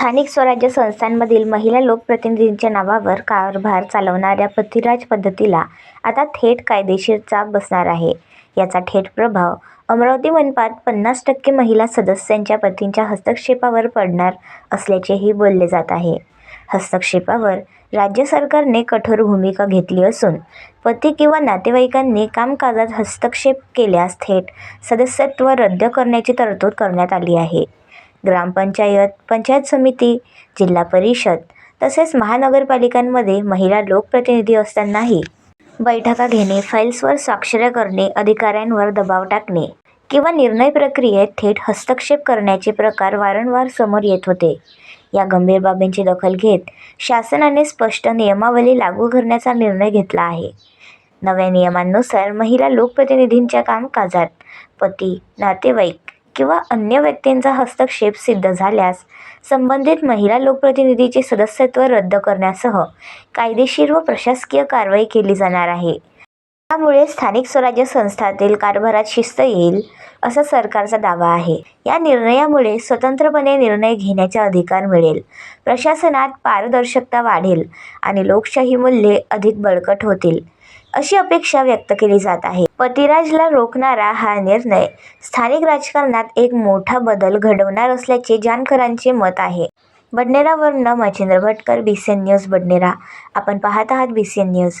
स्थानिक स्वराज्य संस्थांमधील महिला लोकप्रतिनिधींच्या नावावर कारभार चालवणाऱ्या पतिराज पद्धतीला आता थेट कायदेशीर चाप बसणार आहे. याचा थेट प्रभाव अमरावती मनपात पन्नास टक्के महिला सदस्यांच्या पतींच्या हस्तक्षेपावर पडणार असल्याचेही बोलले जात आहे. हस्तक्षेपावर राज्य सरकारने कठोर भूमिका घेतली असून पती किंवा नातेवाईकांनी कामकाजात हस्तक्षेप केल्यास थेट सदस्यत्व रद्द करण्याची तरतूद करण्यात आली आहे. ग्रामपंचायत, पंचायत समिती, जिल्हा परिषद तसेच महानगरपालिकांमध्ये महिला लोकप्रतिनिधी असतानाही बैठका घेणे, फाईल्सवर स्वाक्षऱ्या करणे, अधिकाऱ्यांवर दबाव टाकणे किंवा निर्णय प्रक्रियेत थेट हस्तक्षेप करण्याचे प्रकार वारंवार समोर येत होते. या गंभीर बाबींची दखल घेत शासनाने स्पष्ट नियमावली लागू करण्याचा निर्णय घेतला आहे. नव्या नियमांनुसार महिला लोकप्रतिनिधींच्या कामकाजात पती, नातेवाईक किंवा अन्य व्यक्तींचा हस्तक्षेप सिद्ध झाल्यास संबंधित महिला लोकप्रतिनिधीचे सदस्यत्व रद्द करण्यासह कायदेशीर व प्रशासकीय कारवाई केली जाणार आहे. त्यामुळे स्थानिक स्वराज्य संस्थातील कारभारात शिस्त येईल, असा सरकारचा दावा आहे. या निर्णयामुळे स्वतंत्रपणे निर्णय घेण्याचा अधिकार मिळेल, प्रशासनात पारदर्शकता वाढेल आणि लोकशाही मूल्ये अधिक बळकट होतील, अशी अपेक्षा व्यक्त केली जात आहे. पतिराजला रोखणारा हा निर्णय स्थानिक राजकारणात एक मोठा बदल घडवणार असल्याचे जानकरांचे मत आहे. बडनेरावरून Machhindra Bhatkar, B C N news, Badnera. आपण पाहत आहात बी सी एन न्यूज.